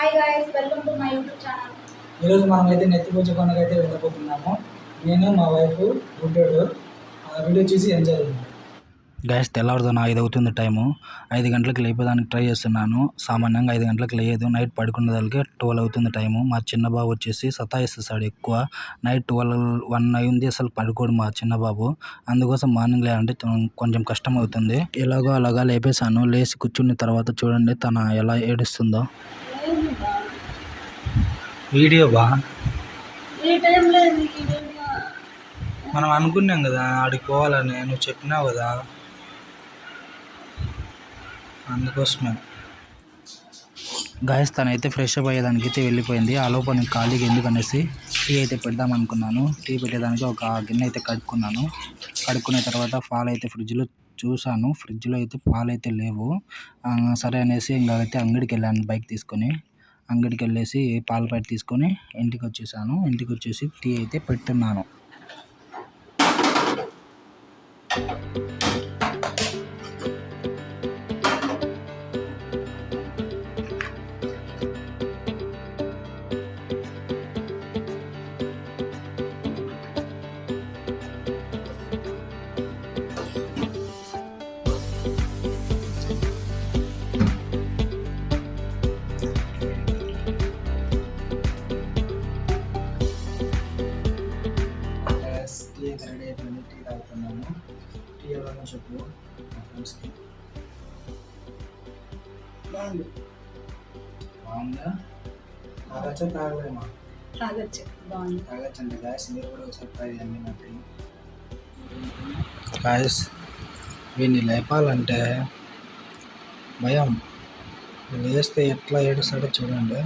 Hi guys welcome to my YouTube channel ఈరోజు మనం అయితే నెత్తి పూజ కొనకైతే వెళ్ళబోతున్నాము. నేను మా వైఫ్ గుడ్డోడు ఆ వీడియో చూసి ఎంజాయ్ గ్యాస్ తెల్లవారుతున్న ఐదు అవుతుంది టైము. ఐదు గంటలకు లేపేదానికి ట్రై చేస్తున్నాను. సామాన్యంగా ఐదు గంటలకు లేదు నైట్ పడుకునేదానికి ట్వెల్వ్ అవుతుంది టైము. మా చిన్న బాబు వచ్చేసి సతాయిస్తాడు ఎక్కువ. నైట్ ట్వెల్వ్ వన్ అయింది అసలు పడుకోడు మా చిన్న బాబు. అందుకోసం మార్నింగ్ లేదంటే కొంచెం కష్టం అవుతుంది ఎలాగో అలాగా లేపేశాను. లేచి కూర్చున్న తర్వాత చూడండి తన ఎలా ఏడుస్తుందో. వీడియో బా. మనం అనుకున్నాం కదా ఆడికి పోవాలని నువ్వు చెప్పినావు కదా. అందుకోసమే. గాయస్ తనైతే ఫ్రెష్ అప్ అయ్యేదానికి అయితే వెళ్ళిపోయింది. ఆ లోపల నేను ఖాళీగా ఎందుకనేసి టీ అయితే పెడదాం అనుకున్నాను. టీ పెట్టేదానికి ఒక గిన్నె అయితే కడుక్కున్నాను. కడుక్కున్న తర్వాత పాలు అయితే ఫ్రిడ్జ్లో చూసాను ఫ్రిడ్జ్లో అయితే పాలు అయితే లేవు సరే అనేసి ఇంకా అయితే అంగడికి వెళ్ళాను బైక్ తీసుకొని. అంగడికి వెళ్ళేసి పాల ప్యాకెట్ తీసుకొని ఇంటికి వచ్చేసాను. ఇంటికి వచ్చేసి టీ అయితే పెట్టున్నాను టీ అయిపోయింది టీ తాగుతున్నాము టీ ఎవరన్నా చెప్పు. మా ఫ్రెండ్స్కి బాగుంది. బాగుందా? తాగచ్చా తాగలేమా? తాగొచ్చు బాగుంది. తాగచ్చండి గ్యాస్ మీరు కూడా ఒకసారి ట్రై చేయండి నా టీ గాయస్ వీడిని లేపాలంటే భయం. లేస్తే ఎట్లా ఏడుస్తాడో చూడండి.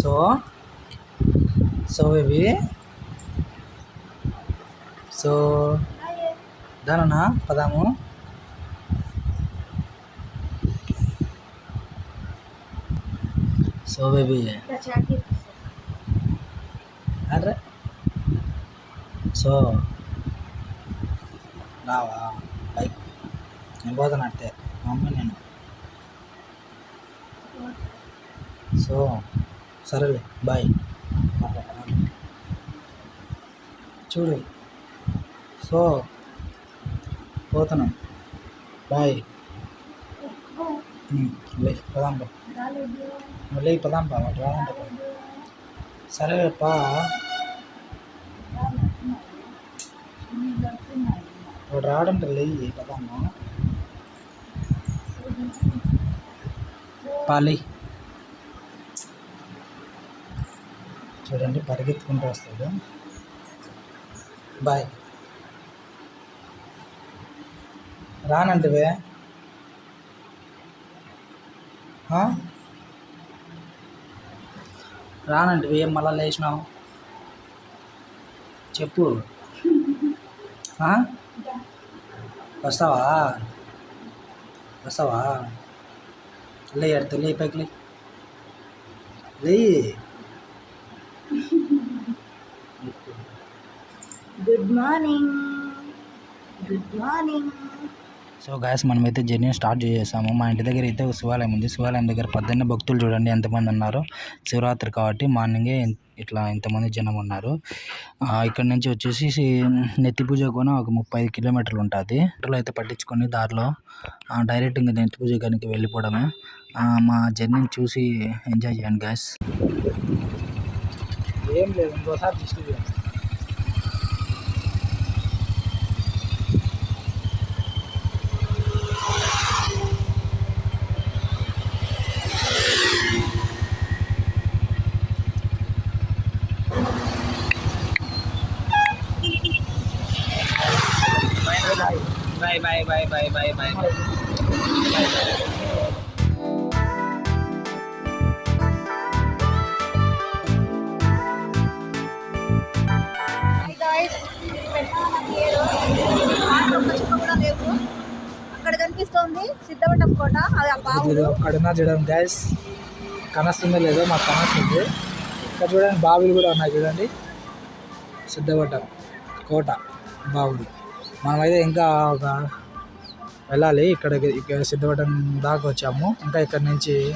సో సో బేబీ సో దానన్నా పదాము సో బేబీ అరే సో రావా బైక్ నేను పోతాను అట్టే మా మమ్మీ నేను సో సరేలే బాయ్. చూడు. సో పోతున్నాం బాయ్. లే పదాంబా బా మళ్ళీ పదాం బా వాడు రాదంట వాడు రాడంట లే పదాము. పాలి చూడండి పరిగెత్తుకుంటూ వస్తాడు. బాయ్. రానంటివే రానంటివి ఏం మళ్ళా లేచినావు చెప్పు. వస్తావా? వస్తావా? లే ఎడతా లే పైకి లే. లే. Good morning good morning so guys మనమైతే జర్నీ స్టార్ట్ చేసేసాము. మా ఇంటి దగ్గర అయితే శివాలయం ఉంది. శివాలయం దగ్గర పద్దెన్న భక్తులు చూడండి ఎంతమంది ఉన్నారు. శివరాత్రి కాబట్టి మార్నింగే ఇట్లా ఇంతమంది జనం ఉన్నారు. ఆ, ఇక్కడ నుంచి వచ్చేసి నెత్తి పూజ కూడా ఒక ముప్పై ఐదు కిలోమీటర్లు ఉంటుంది. ఆటోలో అయితే పట్టించుకొని దారిలో ఆ, డైరెక్ట్ ఇంకా నెత్తి పూజ కానీ వెళ్ళిపోవడమే. ఆ, మా జర్నీని చూసి ఎంజాయ్ చేయండి గాయస్ ఏం లేదు ఇంకోసారి bye bye bye bye bye bye అక్కడ కనిపిస్తోంది సిద్ధవటం కోట. అది బావులు. గ్యాస్ కనస్తుందో లేదో మాకు కనస్తుంది. ఇక్కడ చూడండి బావులు కూడా ఉన్నాయి చూడండి. సిద్ధపడ్డం కోట బావులు. మనమైతే ఇంకా ఒక వెళ్ళాలి. ఇక్కడ ఇక్కడ సిద్ధపడ్డం దాకా వచ్చాము. ఇంకా ఇక్కడ నుంచి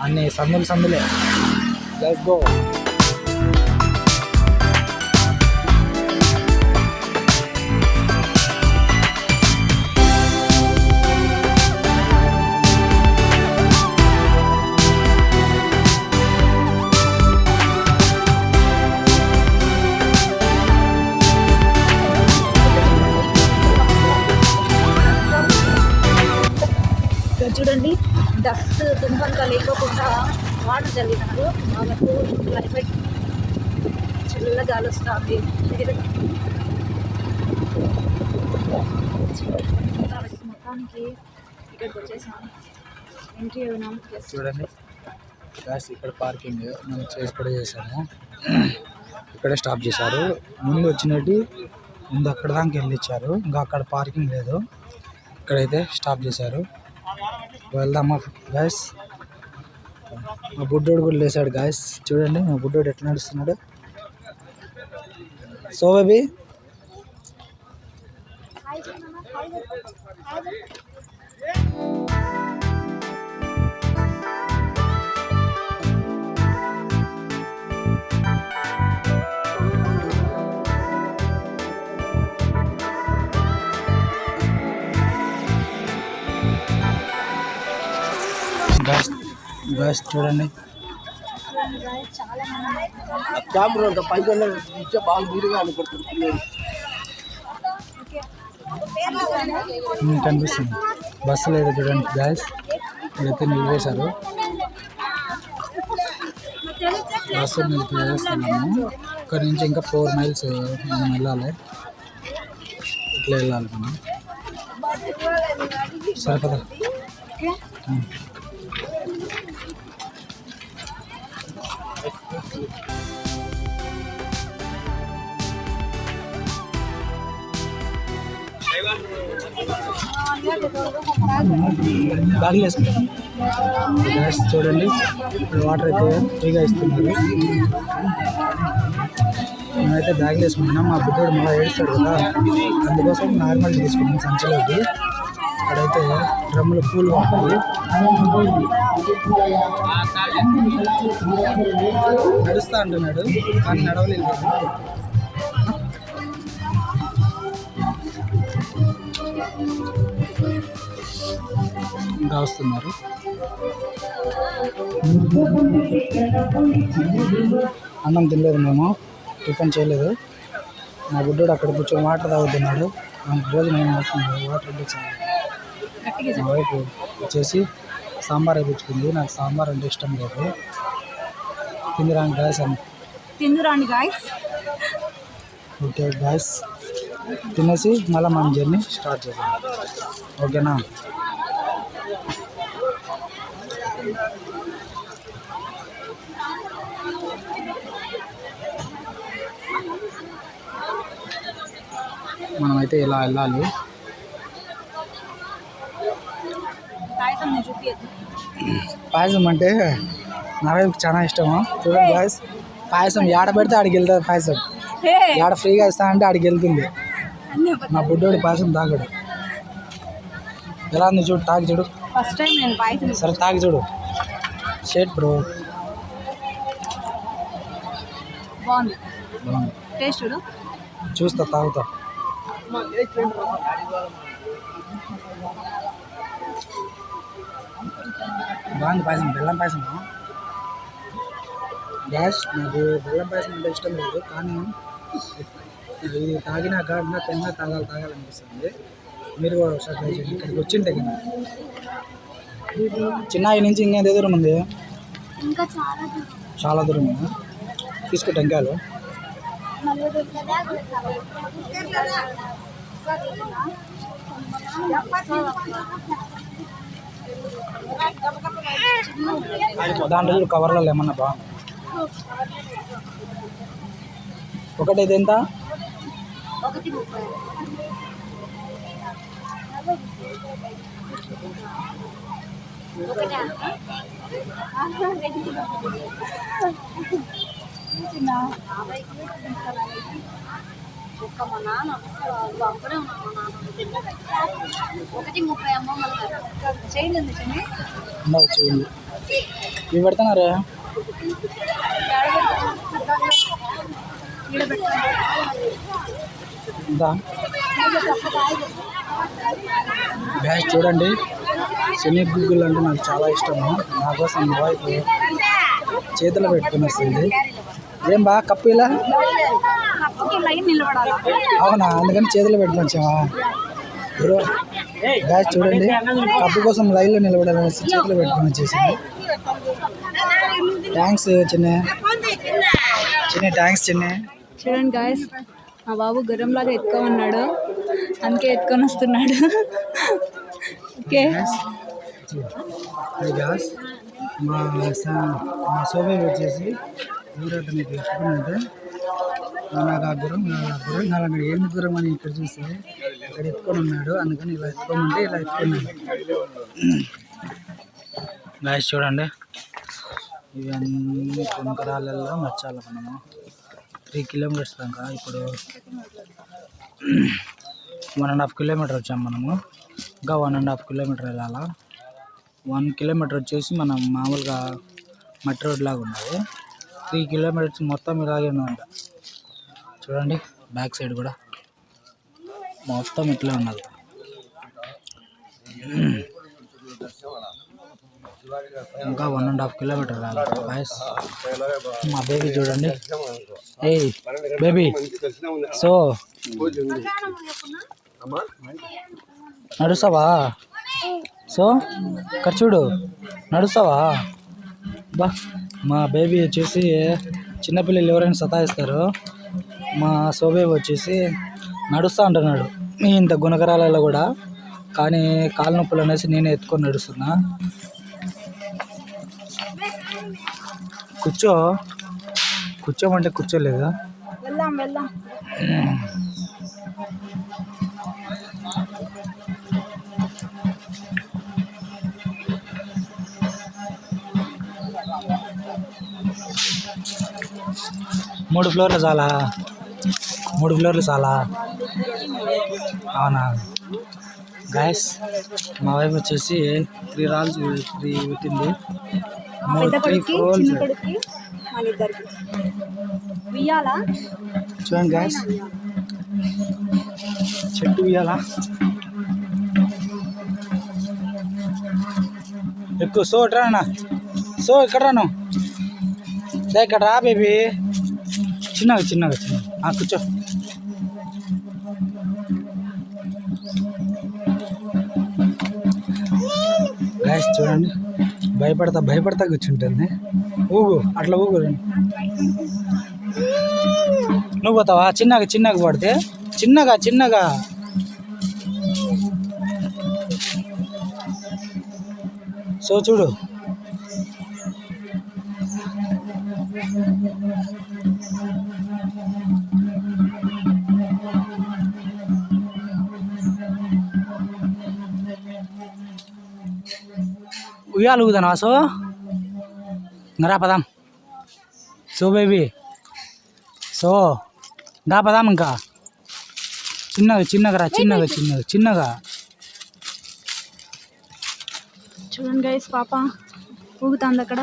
అన్ని సందులు సందులే. లెట్స్ గో డస్ట్ లేకోకుండా వాటర్ చల్లినారు బాగా క్లైమేట్ చల్ల గాలి వస్తుంది మొత్తానికి ఇక్కడికి వచ్చేసాము. ఎంట్రీ అయినాం చూడండి. గ్యాస్ ఇక్కడ పార్కింగ్ మనం చేసి కూడా చేసాము ఇక్కడే స్టాప్ చేశారు. ముందు వచ్చినట్టు ముందు అక్కడ దాకా వెళ్ళిచ్చారు. ఇంకా అక్కడ పార్కింగ్ లేదు. ఇక్కడైతే స్టాప్ చేశారు. వెళ్దామా గాయస్ మా బుడ్డోడు కూడా లేచాడు గాయస్ చూడండి మా బుడ్డోడు ఎట్లా నడుస్తున్నాడు. సో బేబీ గాయస్ గాయస్ చూడండి. కెమెరా అంత పైకి ఇచ్చే బాగా వీడిగా అనుకుంటుంది ఉమ్, కనిపిస్తుంది. బస్సు లేదు చూడండి గాయస్ ఇక్కడైతే నిలిపేశారు. బస్సు నిలిపేస్తున్నాము ఇక్కడ నుంచి ఇంకా ఫోర్ మైల్స్ మనం వెళ్ళాలి. ఇట్లా వెళ్ళాలి మనం. సరిపదా? ఉమ్. గ్యాస్ చూడండి. వాటర్ అయితే ఫ్రీగా ఇస్తున్నారు. మేమైతే బ్యాగులు వేసుకుంటున్నాం. మా బుద్ధుడు మళ్ళీ ఏడుస్తాడు కదా. అందుకోసం నార్మల్ తీసుకున్నాం సంచిలోకి. అక్కడైతే డ్రమ్ములు పూలు ఉంటాయి నడుస్తా అంటున్నాడు. కానీ నడవలేదు. ఇంకా వస్తున్నారు అన్నం తినలేదు మేము టిఫిన్ చేయలేదు. మా బుడ్డోడు అక్కడ కూర్చొని వాటర్ తాగుతున్నాడు. మనకు భోజనం ఏం అవసరం లేదు వాటర్ చాలు మా వైఫ్ వచ్చేసి సాంబార్ వేయించుకుంది నాకు సాంబార్ అంటే ఇష్టం లేదు. తిందిరాని గ్యాస్ అని తిందురాండి గాయస్. Okay gas. తినేసి మళ్ళీ మనం జర్నీ స్టార్ట్ చేద్దాం. ఓకేనా? మనమైతే ఇలా వెళ్ళాలి. పాయసం అంటే నా వైపుకి చాలా ఇష్టము? చూడండి గ్యాస్ పాయసం ఏడ పెడితే ఆడికి వెళ్తుంది పాయసం. ఏడ ఫ్రీగా ఇస్తా అంటే ఆడికి వెళ్తుంది. మా బుడ్డోడు పాయసం తాగడు. ఎలా ఉంది చూడు తాగి చూడు. ఫస్ట్ టైం నేను పాయసం సరే తాగి చూడు. షేట్ బ్రో బాగుంది. టేస్ట్ చూడు. చూస్తా తాగుతా. బాగుంది పాయసం బెల్లం పాయసం గ్యాస్ నాకు బెల్లం పాయసం అంటే ఇష్టం లేదు కానీ ఇది తాగినాక ఇంకా తిన్నా తాగాలి తాగాలనిపిస్తుంది. మీరు కూడా ఒకసారి ట్రై చేయండి. ఇక్కడికి వచ్చింటే కదా చిన్నాయి నుంచి ఇంకేంత దూరం ఉంది? ఇంకా చాలా చాలా దూరం తీసుకో టెంకాయలు. దాంట్లో కవర్లలో ఏమన్నా బా ఒకటైతే ఎంత? ఒకటి ముప్పై ఒకటా? ఒక్క మా నాన్న అసలు అప్పుడే ఉన్నాను మా నాన్న ఒకటి ముప్పై అమ్మ మళ్ళీ చైన్ ఉంది చిన్న ఉండవు చేయండి ఇవి పెడుతున్నారా ఇందా బ్యాగ్ చూడండి. శని గుగ్గులు అంటే నాకు చాలా ఇష్టము. నా కోసం మా వైఫ్ చేతిలో పెట్టుకుని వస్తుంది. ఏం బా కప్పు ఇలా? అవునా? అందుకని చేతిలో పెట్టుకుని వచ్చావా? బ్రో బ్యాగ్ చూడండి. కప్పు కోసం లైన్లో నిలబడాలనేసి చేతిలో పెట్టుకుని వచ్చేసింది థ్యాంక్స్ చిన్న. చిన్న థ్యాంక్స్ చిన్న. చూడండి గాయస్ మా బాబు గుర్రంలాగా ఎత్తుకోమన్నాడు. అందుకే ఎత్తుకొని వస్తున్నాడు. ఓకే. హాయ్ గాస్ మా స- మా సోబే వచ్చేసి ఊరట మీకు నాకు ఆ గుర్రం ఆ గుర్రం కావాలన్నాడు ఏమి గుర్రం అని ఇక్కడ చూస్తే ఇక్కడ ఎత్తుకొని ఉన్నాడు. అందుకని ఇలా ఎత్తుకోమంటే ఇలా ఎత్తుకున్నాడు. గాయస్ చూడండి. ఇవన్నీ కొనకరాలలో మచ్చాలి మనము. త్రీ కిలోమీటర్స్ దాకా ఇప్పుడు వన్ అండ్ హాఫ్ కిలోమీటర్ వచ్చాం మనము. ఇంకా వన్ అండ్ హాఫ్ కిలోమీటర్ వెళ్ళాలా? వన్ కిలోమీటర్ వచ్చేసి మనం మామూలుగా మట్టి రోడ్ లాగా ఉన్నది త్రీ కిలోమీటర్స్ మొత్తం ఇలాగే ఉన్నదంట చూడండి బ్యాక్ సైడ్ కూడా మొత్తం ఇట్లా ఉన్నది ఇంకా వన్ అండ్ హాఫ్ కిలోమీటర్ రావాలి. బాయ్స్ మా బేబీ చూడండి. ఏయ్ బేబీ సో నడుస్తావా? సో ఖర్చుడు నడుస్తావా? బా మా బేబీ వచ్చేసి చిన్నపిల్లలు ఎవరైనా సతాయిస్తారు. మా సోబేబీ వచ్చేసి నడుస్తా అంటున్నాడు. ఇంత గుణకరాలలో కూడా కానీ కాలు నొప్పులు అనేసి నేనే ఎత్తుకొని నడుస్తున్నా. కూర్చో. కూర్చోమంటే కూర్చోలేదు? వెళ్దాం వెళ్దాం. మూడు ఫ్లోర్లు చాలా. మూడు ఫ్లోర్లు చాలా. అవునా? గాయస్ మా వైఫ్ వచ్చేసి త్రీ రాల్స్ త్రీ పెట్టింది. మూడు త్రీ ఫ్లోర్స్. మన ఇద్దరికి. ఉయ్యాలా? చూడండి గాయస్ చెట్టు ఇయ్యాలా ఎక్కువ సో ఇటు రానా? సో ఇక్కడ రాను. ఇక్కడ రా బేబీ. చిన్నగా చిన్నగా చిన్నగా. కూర్చో. గాయస్ చూడండి. భయపడతా భయపడతా కూర్చుంటుంది. ఊగు అట్లా ఊగు. నువ్వు పోతావా? చిన్నగా చిన్నగా పడితే? చిన్నగా చిన్నగా. సో చూడు ఉయ్యాలు ఊగుదానా సో ఇంగరా పదాం సో బేబీ సో దా పదాం ఇంకా చిన్నగా చిన్నగా రా చిన్నగా చిన్నగా చిన్నగా చూడండి గైస్ పాప ఊగుతుంది అక్కడ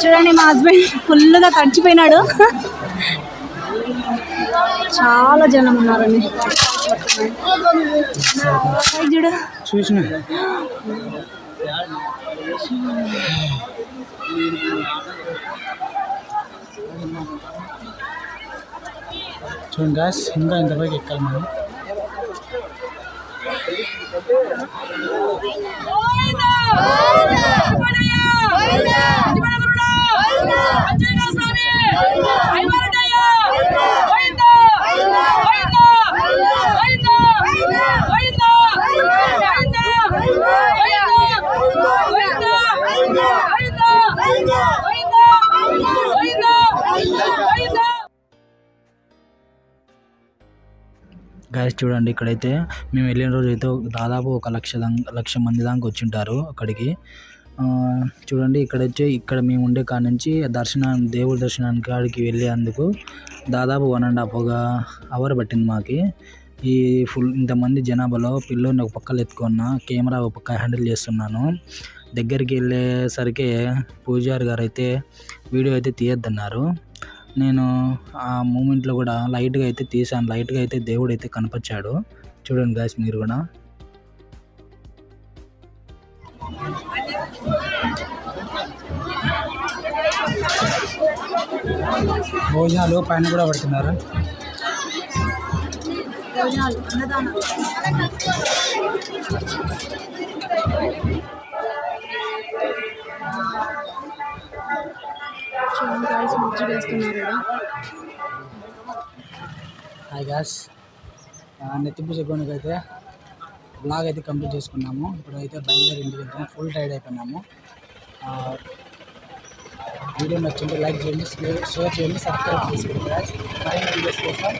చూడండి మా హస్బెండ్ ఫుల్గా తడిచిపోయినాడు చాలా జనం ఉన్నారండి చూడు చూసిన చూడండి గాయస్ ఇంకా ఇంతవరకు ఎక్కాలి మనం గాయస్ చూడండి ఇక్కడైతే మేము వెళ్ళిన రోజు అయితే దాదాపు ఒక లక్ష దాకా లక్ష మంది దాకా వచ్చింటారు అక్కడికి. చూడండి ఇక్కడ వచ్చి ఇక్కడ మేము ఉండే కాడ నుంచి దర్శనాన్ని దేవుడి దర్శనానికి కాడికి వెళ్ళేందుకు దాదాపు వన్ అండ్ హాఫ్ ఒక అవర్ పట్టింది మాకు. ఈ ఫుల్ ఇంతమంది జనాభాలో పిల్లోని ఒక పక్కలు ఎత్తుకున్న కెమెరా ఒక పక్క హ్యాండిల్ చేస్తున్నాను. దగ్గరికి వెళ్ళేసరికి పూజారి గారు అయితే వీడియో అయితే తీయొద్దన్నారు. నేను ఆ మూమెంట్లో కూడా లైట్గా అయితే తీసాను లైట్గా అయితే దేవుడు అయితే కనపరిచాడు. చూడండి గాయస్ మీరు కూడా. భోజనాలు పైన కూడా పడుతున్నారు. హాయ్ గాస్ నెత్తిపూజ చెప్పుకోనికి అయితే బ్లాగ్ అయితే కంప్లీట్ చేసుకున్నాము. ఇప్పుడు అయితే బయలుదేరి ఇంటికి వెళ్తాము ఫుల్ టైర్డ్ అయిపోయినాము. వీడియో నచ్చింటే లైక్ చేయండి షేర్ చేయండి సబ్స్క్రైబ్ చేసుకోండి మరిన్ని వీడియోస్ కోసం.